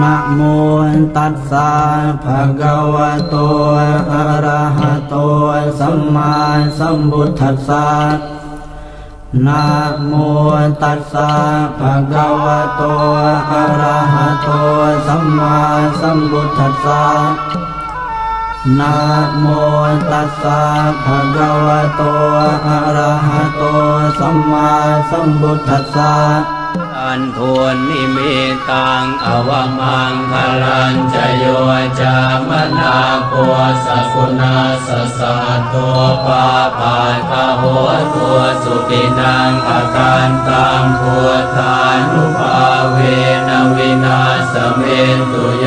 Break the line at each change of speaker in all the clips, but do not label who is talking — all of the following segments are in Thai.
นะโมตัสสะภะคะวะโต อะระหะโต สัมมาสัมพุทธัสสะนะโมตัสสะภะคะวะโต อะระหะโต สัมมาสัมพุทธัสสะนะโมตัสสะภะคะวะโต อะระหะโต สัมมาสัมพุทธัสสะ
อันโทนนิมิตังอวมังคลันจโยจามนาโกสกุณาสสะตัวปาปาคาโหตัวสุปินังอาการตังพุทธานุภาเวนวินาสเมตุย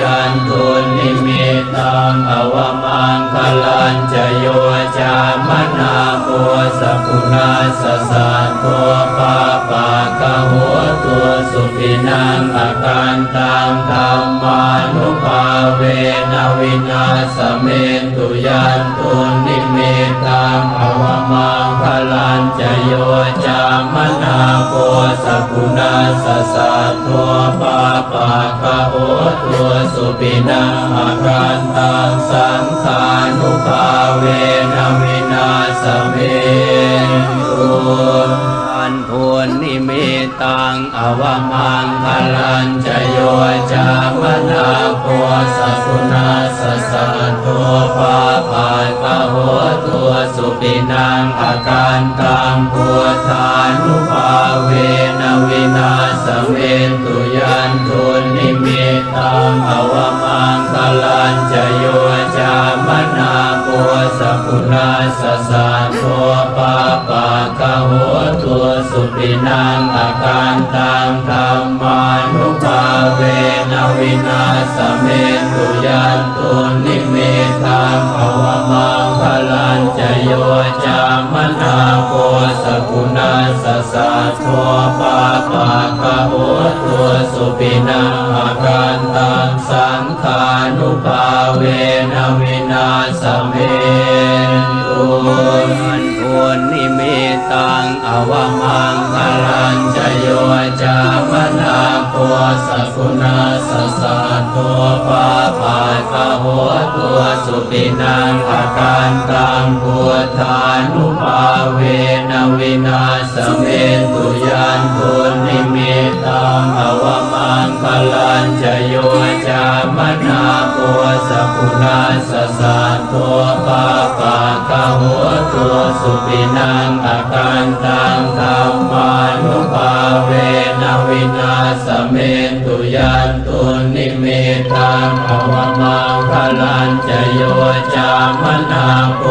นังอาการตังธรรมานุภาเวนวินาสเมตุยันตุนิเมตังอวมังคลันจโยจามนาโกสกุณาสสะตัวปาปาคาโหตัวสุปินังอาการตังสังขานุภาเวนวินาสเมตุ วมังคลันจโยจามนาโกสกุณาสสะตัวปาปาคาโหตัวสุปินังอาการตังพุทธานุภาเวนวินาสเมนตุยันทุนิมิตังอวมังคลันจโยจาม นาโกสกุณาสสะตัวปาปะคะโหตัวสุปินังอาการตังธรรมานุภาเวนวินาสเมตุยันตุนิมิ กุณาสสะทัวปาปาคาโหตัวสุปินาอาการตังสังขานุภาเวนวินาสเม เมนตุยานตุนิมิตังอวมังคลันจโยจามนาโกสกุณาสสะ ตัวปาปาคาโหตัวสุปินังอาการตังธรรมานุภาเวนวินาสเมตุยันตุนิมิตังอวมังคลันจโยจามนาโก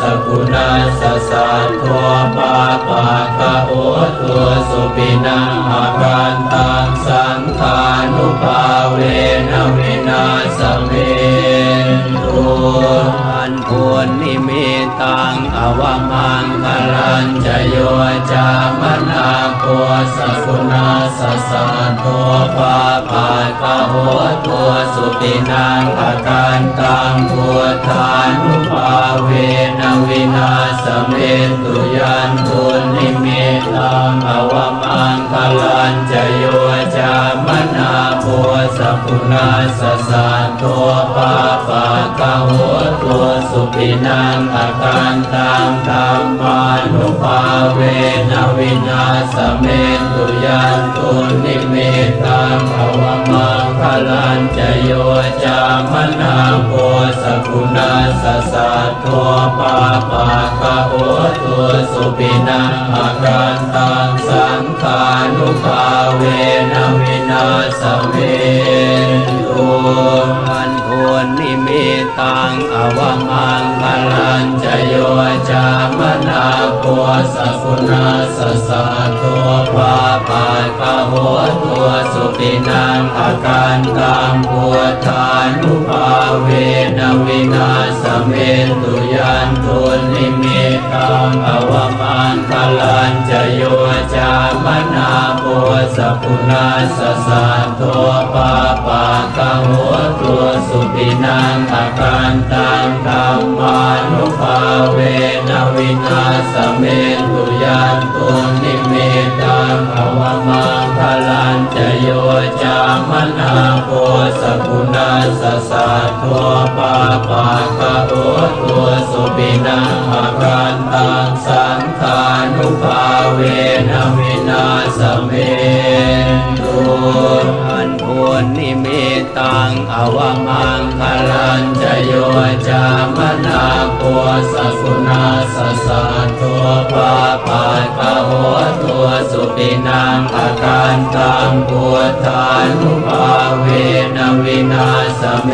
สกุณาสสะตัวปาปาคาโหตัวสุปินังอาการตังสังขานุภาเวนวินาสเม สกุณาสสะตัวปาปาคาโหตัวสุปินังอาการตังพุทธานุภาเวนวินาสเมนตุยันตุนิเมตังอวมังคลันจโยจามนา โกสกุณาสสะตัวปาปาคาโหตัวสุปินังอาการตังธรรมานุภาเวนวินาสเมนตุยันตุนิมิตังอวมังคลันจโยจามนาโกสกุณาสสะตัวปาปาคาโหตัวสุปินังอาการตังสังขานุภาเวนวินาสเมตุอันโพนนิมิตังอวมังคลันจโยจามนาโกสกุณาสสะตัวปาปาคาโหตัวสุปินังอาการตังพุทานุภาเวนวินา เมนตุยันตุนิมิตังอวมังคลันจโยจามนาโกสกุณาสสะตัวปาปาคาโหตัวสุปินังอาการตังธรรมานุภาเวนวินาสเมนตุยันตุนิมิตังอวมังคลันจโยจามนาโกสกุณาสสะทัวปาปาคาโอตัวสุปินังอาการตังสังขานุภาเวนวินาสเมตุอันพุนิมิตังอวมังคลันจโยจามนาโกสกุณาสสะทัวปาปาคาโอตัวสุปินังอาการตังปุถทานุภาเวนวินาสเม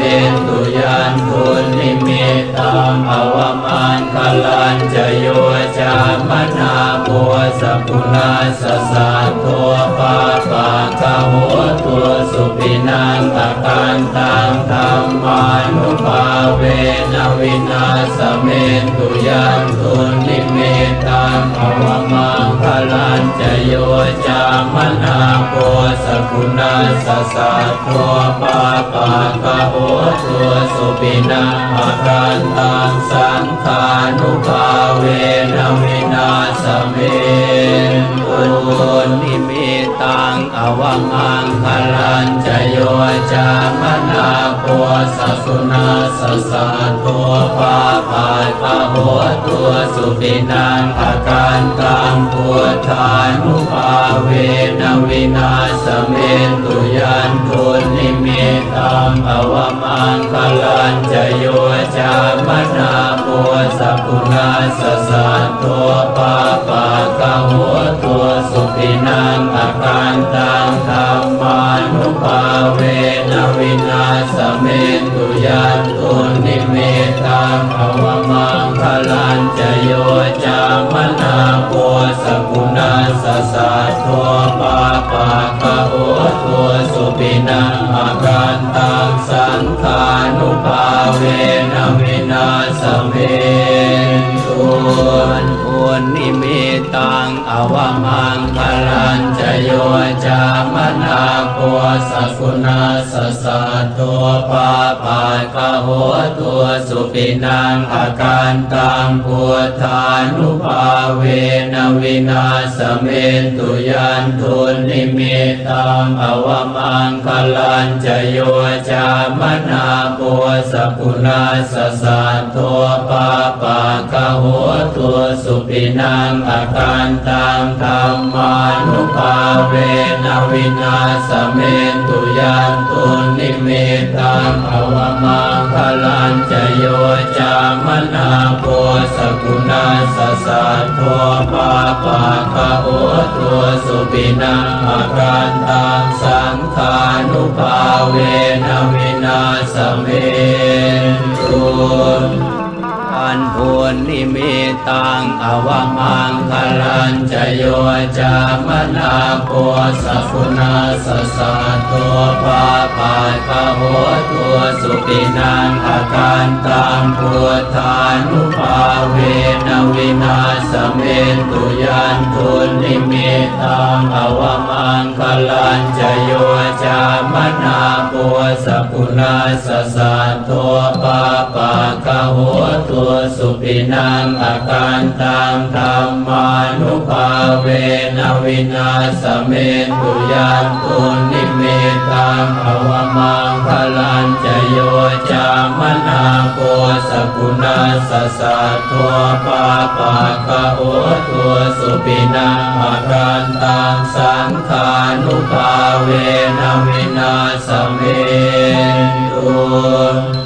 ตุยันทุนิ ลันจโยจามนาโมสกุณาสสะทัวปาปากะโหตัวสุปินังตะการตังธรรมา นุภาเวนวินาสเมตุยันทุนิมิตังอวมังคลันจโยจามนาโกสกุณาสสะทัวปาปาคาโหตัวสุปินังอาการตังสังขานุภาเวนวินาสเมตุนิมิตังอวัมังคลันจโยจามนาโกสกุณาสสะทัวปาปาคาโหตัวสุปินังอาการตังปุถทานุภาเวนวินาสเมตุยันทุนิเมตังอวมังคลันจโยจามนาโกสกุณาสสะทัวปาปาคาโหตัวสุปินังอาการตังธรรมานุภาเว สเมตุยันตุนิเมตังอวมังคลันจโยจามนาโกสกุณาสสะทัวปาปาคาโอตัวสุปินังอาการตังสังขานุภาเวนวินาสเมตุนอุ งอวมังคลันจโยจามนาโกสกุณาสสะตัวปาปาคาโหตัวสุปินังอาการตังปุถทานุภาเวนวินาสเมตุยันทุนิมิตังอวมังคลันจโยจามนาโกสกุณาสสะตัวปาปาคาโหตัวสุปินังอาการตังธรรมานุภาเวนวินาสเมตุยันตุนิเมตังอวมังคลันจโยจามนาโกสกุณาสสะทัวปาปาคาโอตัวสุปินังอาการตังสังขานุภาเวนวินาสเมตุ อันพุนิมิตังอวมังคลันจโยจามนาโกสกุณาสสะตัวปาปาคาโหตัวสุปินังอาการตังพุทธานุภาเวนวินาสเมตุยันทุนิมิตังอวมังคลันจโยจามนาโก สกุณาสสะตัวปาปาคาโหตัวสุปินังอาการตังธรรมานุภาเวนวินาสเมตุยันตุนิเมตังอวมังคลันจโยจามนาโกสกุณาสสะทัวปาปาคาโอตัวสุปินังอาการตังสังขานุภาเวนวินาสเมตุ